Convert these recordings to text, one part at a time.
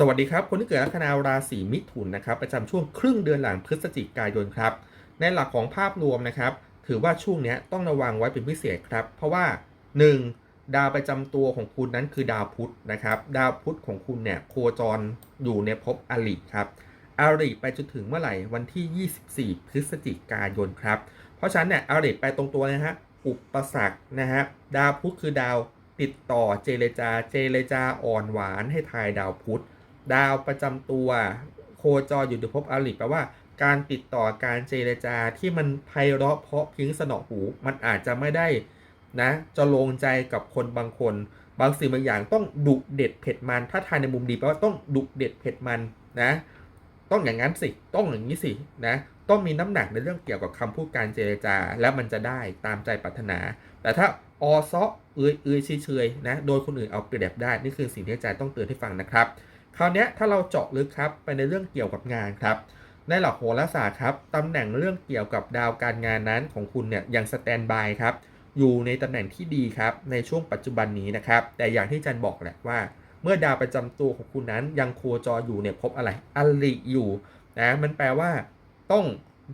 สวัสดีครับ คนที่เกิดลัคนาราศีมิถุนนะครับประจำช่วงครึ่งเดือนหลังพฤศจิกายนครับ ในหลักของภาพรวมนะครับ ถือว่าช่วงนี้ต้องระวังไว้เป็นพิเศษครับ เพราะว่า 1. ดาวประจำตัวของคุณนั้นคือดาวพุธนะครับ ดาวพุธของคุณเนี่ยโคจรอยู่ในภพอริครับอริไปจนถึงเมื่อไหร่วันที่ 24 พฤศจิกายนครับ เพราะฉะนั้นเนี่ยอริไปตรงตัวนะฮะอุปสรรคนะฮะดาวพุธคือดาวติดต่อเจรจาเจรจาอ่อนหวานให้ทายดาวพุธ ดาวประจำตัวโคจรอยู่ในภพอริแปลว่าการติดต่อการเจรจาที่มันไพเราะเพราะพิ้งสนอหู มันอาจจะไม่ได้นะจะลงใจกับคนบางคน บางสิ่งบางอย่างต้องดุเด็ดเผ็ดมัน ถ้าทายในมุมดีแปลว่าต้องดุเด็ดเผ็ดมันนะต้องอย่างนั้นสิต้องอย่างนี้สินะต้องมีน้ำหนักในเรื่องเกี่ยวกับคำพูดการเจรจา แล้วมันจะได้ตามใจปรารถนา แต่ถ้าออซอเอือยเอยเฉยๆนะโดยคนอื่นเอาเปรียบได้นี่คือสิ่งที่อาจารย์ต้องเตือนให้ฟังนะครับ คราวนี้ถ้าเราเจาะลึกครับไปในเรื่องเกี่ยวกับงานครับในหลักโหราศาสตร์ครับตำแหน่งเรื่องเกี่ยวกับดาวการงานนั้นของคุณเนี่ยยังสแตนบายครับอยู่ในตำแหน่งที่ดีครับในช่วงปัจจุบันนี้นะครับ แต่อย่างที่จารย์บอกแหละว่า เมื่อดาวประจำตัวของคุณนั้นยังโคจรอยู่เนี่ยพบอะไรอลิอยู่นะมันแปลว่าต้อง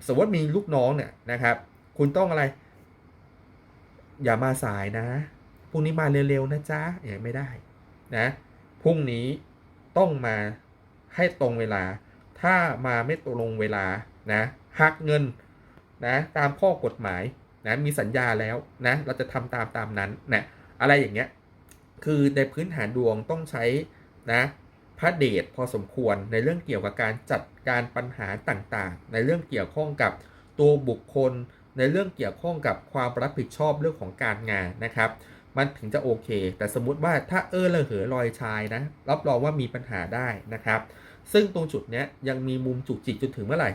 สมมติมีลูกน้องเนี่ยนะครับ คุณต้องอะไร อย่ามาสายนะพรุ่งนี้มาเร็วๆนะจ๊ะอย่างไม่ได้นะพรุ่งนี้ ต้องมาให้ตรงเวลา ถ้ามาไม่ตรงเวลานะหักเงินนะตามข้อกฎหมายนะมีสัญญาแล้วนะเราจะทำตามตามนั้นนะอะไรอย่างเงี้ยคือในพื้นฐานดวงต้องใช้นะพระเดชพอสมควรในเรื่องเกี่ยวกับการจัดการปัญหาต่างๆ ในเรื่องเกี่ยวข้องกับตัวบุคคล ในเรื่องเกี่ยวข้องกับความรับผิดชอบเรื่องของการงานนะครับ มันถึงจะโอเค แต่สมมุติว่าถ้าเออระเหอลอยชายนะ รับรองว่ามีปัญหาได้นะครับ ซึ่งตรงจุดนี้ยังมีมุมจุกจิกจนถึงเมื่อไหร่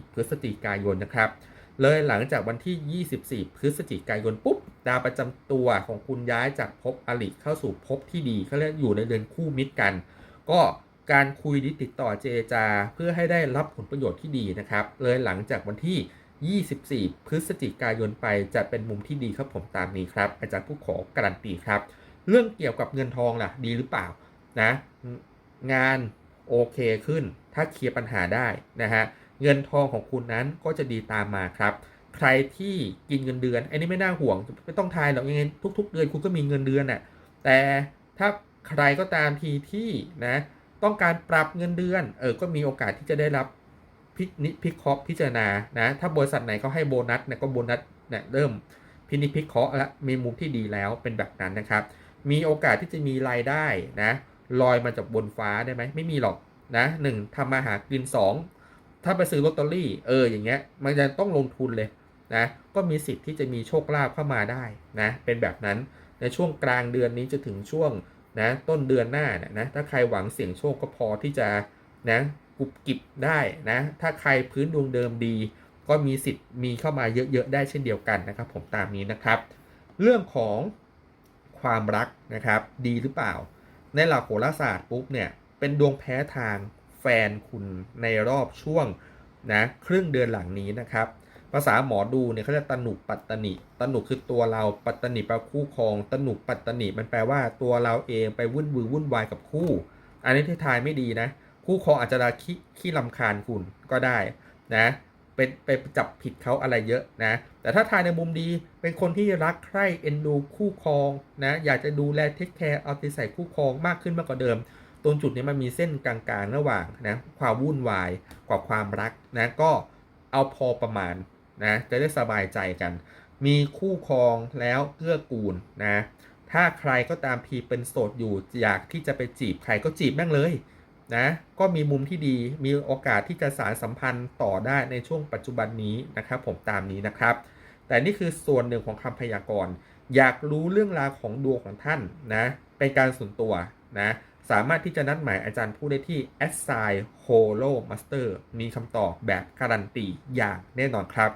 24 พฤศจิกายนนะครับ เลยหลังจากวันที่ 24 พฤศจิกายนปุ๊บ ดาวประจำตัวของคุณย้ายจากภพอริเข้าสู่ภพที่ดีเขาเรียกอยู่ในเดือนคู่มิตรกัน ก็การคุยดิติดต่อเจจา เพื่อให้ได้รับผลประโยชน์ที่ดีนะครับ เลยหลังจากวันที่ 24 พฤศจิกายนไปจะเป็นมุมที่ดีครับผมตามนี้ครับ อาจารย์ผู้ขอการันตีครับ เรื่องเกี่ยวกับเงินทองล่ะดีหรือเปล่านะงานโอเคขึ้น ถ้าเคลียร์ปัญหาได้นะฮะเงินทองของคุณนั้นก็จะดีตามมาครับ ใครที่กินเงินเดือนไอ้นี่ไม่น่าห่วงไม่ต้องทายหรอกยังไงทุก ๆ เดือนคุณก็มีเงินเดือนน่ะแต่ถ้าใครก็ตามทีที่นะต้องการปรับเงินเดือนเออก็มีโอกาสที่จะได้รับ นิพิเคราะห์พิจารณานะถ้าบริษัทไหนเขาให้โบนัสเนี่ยก็โบนัสเนี่ยเริ่มพินิจพิเคราะห์และมีมุมที่ดีแล้วเป็นแบบนั้นนะครับ มีโอกาสที่จะมีรายได้นะลอยมาจากบนฟ้าได้ไหมไม่มีหรอกนะหนึ่งทำมาหากินสองถ้าไปซื้อลอตเตอรี่เอออย่างเงี้ยมันจะต้องลงทุนเลยนะก็มีสิทธิ์ที่จะมีโชคลาภเข้ามาได้นะเป็นแบบนั้นในช่วงกลางเดือนนี้จะถึงช่วงนะต้นเดือนหน้าเนี่ยนะถ้าใครหวังเสี่ยงโชคก็พอที่จะนะ กุบกิบได้นะ ถ้าใครพื้นดวงเดิมดี ก็มีสิทธิ์มีเข้ามาเยอะๆได้เช่นเดียวกันนะครับ ผมตามนี้นะครับ เรื่องของความรักนะครับดีหรือเปล่า ในหลักโหราศาสตร์ปุ๊บเนี่ยเป็นดวงแพ้ทางแฟนคุณในรอบช่วงนะครึ่งเดือนหลังนี้นะครับ ภาษาหมอดูเนี่ยเขาเรียกตนุปัตตนิตนุคือตัวเราปัตตนิแปลคู่ครองตนุปัตตนิมันแปลว่าตัวเราเองไปวุ่นวือวุ่นวายกับคู่ อันนี้ที่ทายไม่ดีนะ คู่ครองอาจจะขี้ขี้ลำคาญคุณก็ได้นะเป็นไปจับผิดเขาอะไรเยอะนะ แต่ถ้าทายในมุมดีเป็นคนที่รักใคร่เอ็นดูคู่ครองนะอยากจะดูแลเทคแคร์เอาใจใส่คู่ครองมากขึ้นมากกว่าเดิมตรงจุดนี้มันมีเส้นกลางๆระหว่างนะความวุ่นวายกว่าความรักนะก็เอาพอประมาณนะจะได้สบายใจกัน มีคู่ครองแล้วเกื้อกูลนะถ้าใครก็ตามพีเป็นโสดอยู่อยากที่จะไปจีบใครก็จีบแม่งเลย นะก็มีมุมที่ดีมีโอกาสที่จะสารสัมพันธ์ต่อได้ในช่วงปัจจุบันนี้นะครับผมตามนี้นะครับ แต่นี่คือส่วนหนึ่งของคำพยากรณ์ อยากรู้เรื่องราวของดวงของท่านนะเป็นการส่วนตัวนะสามารถที่จะนัดหมายอาจารย์ผู้ได้ที่ a s s i g n Holo Master มีคำตอบแบบการันตีอย่างแน่นอนครับ